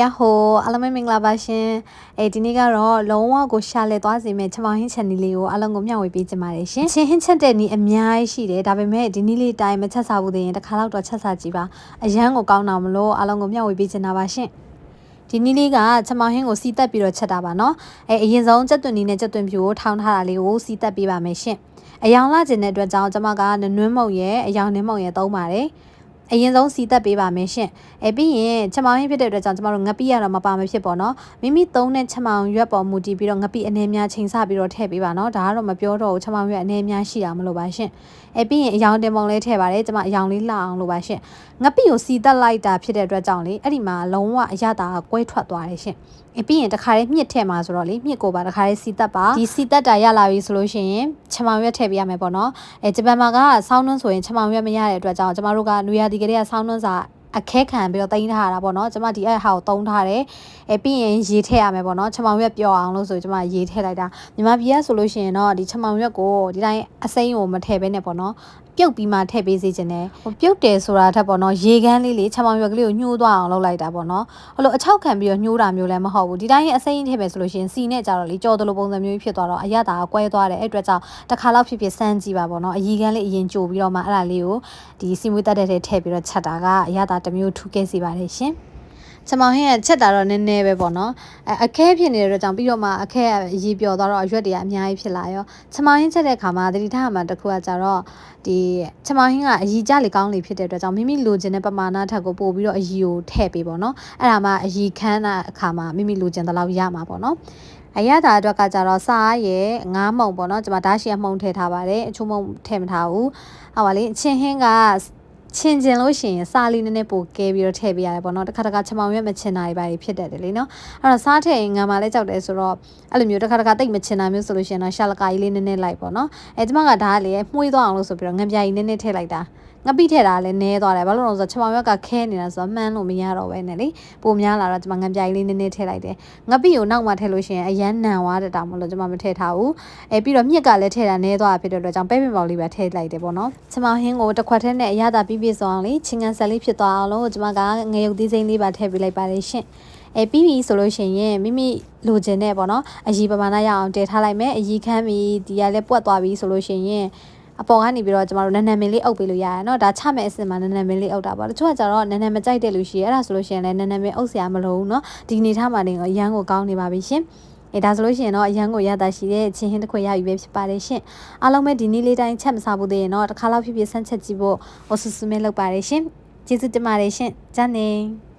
ရဟိုအားလုံးပဲမင်္ဂလာပါရှင်အဲဒီနေ့ကတော့လုံးဝကိုရှာလဲသွားစေမဲ့ချမောင်ဟင်းချက်နီလေးကိုအားလုံးကိုမျှဝေပေးချင်ပါတယ်ရှင်ချင်းဟင်းချက်တဲ့နီးအများကြီးရှိတယ်ဒါပေမဲ့ဒီနေ့လေးတိုင်းမချက်စားဘူးသေးရင်တစ်ခါတော့တော့ချက်စားကြည့်ပါအရန်ကိုကောင်းတာမလို့အားလုံးကိုမျှဝေပေးချင်တာပါရှင်ဒီနီးလေးကချမောင်ဟင်းကိုစီတက်ပြီးတော့ချက်တာပါเนาะအဲအရင်ဆုံးကြက်သွန်နီးနဲ့ကြက်သွန်ဖြူကိုထောင်းထားတာလေးကိုစီတက်ပေးပါမယ်ရှင်အယောင်လာခြင်းတဲ့အတွက်ကြောင့်ကျွန်မကနနွမ်းမုံရဲ့အယောင်နှင်းမုံရဲ့သုံးပါတယ် အရင်ဆုံးစီတက်ပေးပါမယ်ရှင်။အဲပြီးရင်ချက်မောင်ရင်းဖြစ်တဲ့အတွက်ကြောင့်ကျမတို့ငပိရတော့မပါမဖြစ်ပေါ့နော်။မိမိသုံးတဲ့ချက်မောင်ရွက်ပေါ်မူတည်ပြီးတော့ငပိအနေများချိန်ဆပြီးတော့ထည့်ပေးပါနော်။ဒါကတော့မပြောတော့ဘူးချက်မောင်ရွက်အနေများရှိတာမလို့ပါရှင်။အဲပြီးရင်အယောင်တင်ပုံလေးထည့်ပါတယ်။ကျမအယောင်လေးလှအောင်လို့ပါရှင်။ငပိကိုစီတက်လိုက်တာဖြစ်တဲ့အတွက်ကြောင့်လေအဲ့ဒီမှာလုံးဝအရသာကွဲထွက်သွားတယ်ရှင်။အပြီးရင်တခါလေးမြင့်ထည့်မှာဆိုတော့လေမြင့်ကိုပါတခါလေးစီတက်ပါဒီစီတက်တာရလာပြီဆိုလို့ရှိရင်ချမောင်ရွက်ထည့်ပေးရမယ်ပေါ့နော်အဲဂျပန်မှာကဆောင်းနှန်းဆိုရင်ချမောင်ရွက်မရတဲ့အတွက်ကြောင့်ကျမတို့ကနွေရာသီကလေးကဆောင်းနှန်းစာ အခဲခံပြီးတော့တင်ထားတာပေါ့နော်ကျမဒီအဲ့ဟာကိုတုံးထားတယ်အဲပြီးရင်ရေထည့်ရမယ်ပေါ့နော်ချမောင်ရွက်ပျော့အောင်လို့ဆိုကျမရေထည့်လိုက်တာမြန်မာပြည်ကဆိုလို့ရှိရင်တော့ဒီချမောင်ရွက်ကိုဒီတိုင်းအစိမ်းကိုမထည့်ဘဲနဲ့ပေါ့နော်ပြုတ်ပြီးမှထည့်ပေးစေချင်တယ်ဟိုပြုတ်တယ်ဆိုတာထက်ပေါ့နော်ရေကန်းလေးလေးချမောင်ရွက်ကလေးကိုညှိုးသွားအောင်လုပ်လိုက်တာပေါ့နော်ဟိုလိုအချောက်ခံပြီးတော့ညှိုးတာမျိုးလည်းမဟုတ်ဘူးဒီတိုင်းအစိမ်းထည့်မယ်ဆိုလို့ရှိရင်စီနဲ့ကြတော့လေကြော်တလိုပုံစံမျိုးဖြစ်သွားတော့အရသာကွဲသွားတယ်အဲ့အတွက်ကြောင့်တစ်ခါလောက်ဖြစ်ဖြစ်စမ်းကြည့်ပါပေါ့နော်အရီကန်းလေးအရင်ကြိုပြီးတော့မှအဲ့ဒါလေးကိုဒီစီမွေးတက်တဲ့ထဲထည့်ပြီးတော့ချက်တာကအရသာတစ်မျိုးထူးကဲစေပါတယ်ရှင်ချမောင်ဟင်းကချက်တာတော့နည်းနည်းပဲပေါ့နော်အဲအခဲဖြစ်နေတဲ့အတွက်ကြောင့်ပြီးတော့မှအခဲအရေးပြောသွားတော့အရွက်တွေကအများကြီးဖြစ်လာရောချမောင်ဟင်းချက်တဲ့ခါမှာတတိထားမှာတစ်ခုကကြတော့ဒီချမောင်ဟင်းကအည်ကြလေကောင်းလေဖြစ်တဲ့အတွက်ကြောင့်မိမိလိုချင်တဲ့ပမာဏထက်ကိုပို့ပြီးတော့အည်ကိုထည့်ပေးပေါ့နော်အဲ့ဒါမှအည်ခန်းတဲ့အခါမှာမိမိလိုချင်တဲ့လောက်ရမှာပေါ့နော်အရသာအတွက်ကကြတော့စားရဲ့ငားမုံပေါ့နော်ကျွန်မဓာတ်ရှိရမှုံထည့်ထားပါတယ်အချို့မုံထည့်မထားဘူးဟောပါလေအချင်းဟင်းက ချင်ကျင်လို့ရှိရင်စားလေးနည်းနည်းပိုကဲပြီးတော့ထည့်ပေးရတယ်ပေါ့နော်တစ်ခါတစ်ခါချမောင်ရွက်မချင်တာတွေပါဖြစ်တတ်တယ်လေနော်အဲ့တော့စားထည့်ရင်ငံမှာလည်းကြောက်တယ်ဆိုတော့အဲ့လိုမျိုးတစ်ခါတစ်ခါတိတ်မချင်တာမျိုးဆိုလို့ရှိရင်တော့ရှာလကာကြီးလေးနည်းနည်းလိုက်ပေါ့နော်အဲကျမကဒါကလေမှုေးသွားအောင်လို့ဆိုပြီးတော့ငံပြာကြီးနည်းနည်းထည့်လိုက်တာ ငပိထည့်တာလည်းနည်းသွားတယ်ဘာလို့လဲဆိုတော့ချမောင်ရွက်ကခဲနေတာဆိုတော့မှန်းလို့မရတော့ပဲနဲ့လေပိုများလာတော့ကျွန်မငံပြိုင်လေးနည်းနည်းထည့်လိုက်တယ်ငပိကိုနောက်မှထည့်လို့ရှိရင်အရန်နန်သွားတဲ့တောင်မလို့ကျွန်မမထည့်ထားဘူးအဲပြီးတော့မြက်ကလည်းထည့်တာနည်းသွားဖြစ်တဲ့အတွက်ကြောင့်ပဲပင်ပေါင်လေးပဲထည့်လိုက်တယ်ပေါ့နော်ချမောင်ဟင်းကိုတစ်ခွက်ထဲနဲ့အရသာပြည့်ပြည့်စုံအောင်လေချင်းကန်ဆက်လေးဖြစ်သွားအောင်လို့ကျွန်မကငရုတ်သီးစိမ်းလေးပါထည့်ပေးလိုက်ပါတယ်ရှင်အဲပြီးပြီဆိုလို့ရှိရင်မိမိလိုချင်တဲ့ပေါ့နော်အရီပမာဏရအောင်တည်ထားလိုက်မယ်အရီခမ်းပြီးဒီကလည်းပွက်သွားပြီဆိုလို့ရှိရင် အပေါ်ကနေပြီးတော့ကျမတို့နန်းနန်းမင်းလေးအုပ်ပေးလို့ရရနော်ဒါချမဲ့အစင်မှာနန်းနန်းမင်းလေးအုပ်တာပေါ့တချို့ကကြတော့နန်းနန်းမကြိုက်တဲ့လူရှိရအဲ့ဒါဆိုလို့ရှိရင်လည်းနန်းနန်းမင်းအုပ်စရာမလိုဘူးနော်ဒီအနေထားမှာနေအရန်ကိုကောင်းနေပါပြီရှင်အဲဒါဆိုလို့ရှိရင်တော့အရန်ကိုရတာရှိတဲ့ချင်းဟင်းတစ်ခွေရယူပဲဖြစ်ပါတယ်ရှင်။အားလုံးပဲဒီနေ့လေးတိုင်းချက်မစားဘူးသေးရင်တော့တစ်ခါလောက်ဖြစ်ဖြစ်ဆန်းချက်ကြည့်ဖို့အဆူဆူမဲလုပ်ပါတယ်ရှင်။ကျေးဇူးတင်ပါတယ်ရှင်။ကြမ်းနေ။